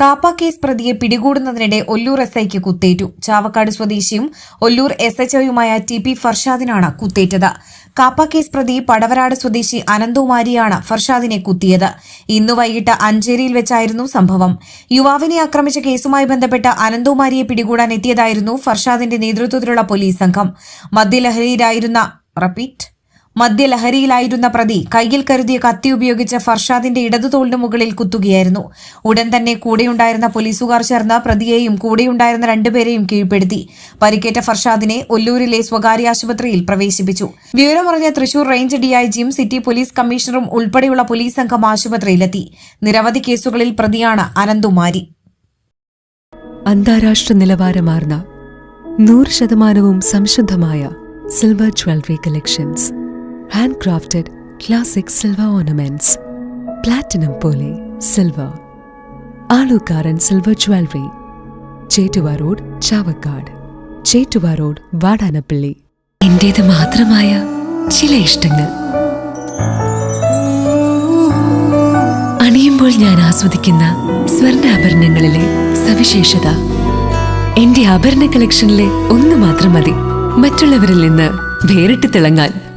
KAAPA case പ്രതിയെ പിടികൂടുന്നതിനിടെ Ollur S ഐക്ക് കുത്തേറ്റു. ചാവക്കാട് സ്വദേശിയും ഒല്ലൂർ എസ് എച്ച് ഒയുമായ ടി പി ഫർഷാദിനാണ് കുത്തേറ്റത്. കാപ്പ കേസ് പ്രതി പടവരാട് സ്വദേശി അനന്തുമാരിയാണ് ഫർഷാദിനെ കുത്തിയത്. ഇന്ന് വൈകിട്ട് അഞ്ചേരിയിൽ വെച്ചായിരുന്നു സംഭവം. യുവാവിനെ ആക്രമിച്ച കേസുമായി ബന്ധപ്പെട്ട് അനന്തുമാരിയെ പിടികൂടാൻ എത്തിയതായിരുന്നു ഫർഷാദിന്റെ നേതൃത്വത്തിലുള്ള പോലീസ് സംഘം. മദ്യലഹരിയിലായിരുന്ന റപ്പീറ്റ്. മദ്യലഹരിയിലായിരുന്ന പ്രതി കയ്യിൽ കരുതിയ കത്തി ഉപയോഗിച്ച് ഫർഷാദിന്റെ ഇടതുതോളിന് മുകളിൽ കുത്തുകയായിരുന്നു. ഉടൻ തന്നെ കൂടെയുണ്ടായിരുന്ന പോലീസുകാർ ചേർന്ന് പ്രതിയെയും കൂടെയുണ്ടായിരുന്ന രണ്ടുപേരെയും കീഴ്പ്പെടുത്തി. പരിക്കേറ്റ ഫർഷാദിനെ ഒല്ലൂരിലെ സ്വകാര്യ ആശുപത്രിയിൽ പ്രവേശിപ്പിച്ചു. വിവരമറിഞ്ഞ തൃശൂർ റേഞ്ച് ഡിഐജിയും സിറ്റി പോലീസ് കമ്മീഷണറും ഉൾപ്പെടെയുള്ള പോലീസ് സംഘം ആശുപത്രിയിലെത്തി. നിരവധി കേസുകളിൽ പ്രതിയാണ് അനന്തുമാരി അന്താരാഷ്ട്ര നിലവാരമാർന്ന നൂറ് ശതമാനവും സംശുദ്ധമായ silver jewellery collections. Handcrafted classic silver ornaments platinum പോലെ silver Alukaran silver jewellery Chettuva road Chavakkad Chettuva road Vadanappally എന്റേത് മാത്രമായ ചില ഇഷ്ടങ്ങൾ. അണിയുമ്പോൾ ഞാൻ ആസ്വദിക്കുന്ന സ്വർണാഭരണങ്ങളിലെ സവിശേഷത. എന്റെ ആഭരണ കളക്ഷനിലെ ഒന്ന് മാത്രം മതി. മറ്റുള്ളവരിൽ നിന്ന് വേറിട്ട് തിളങ്ങാൻ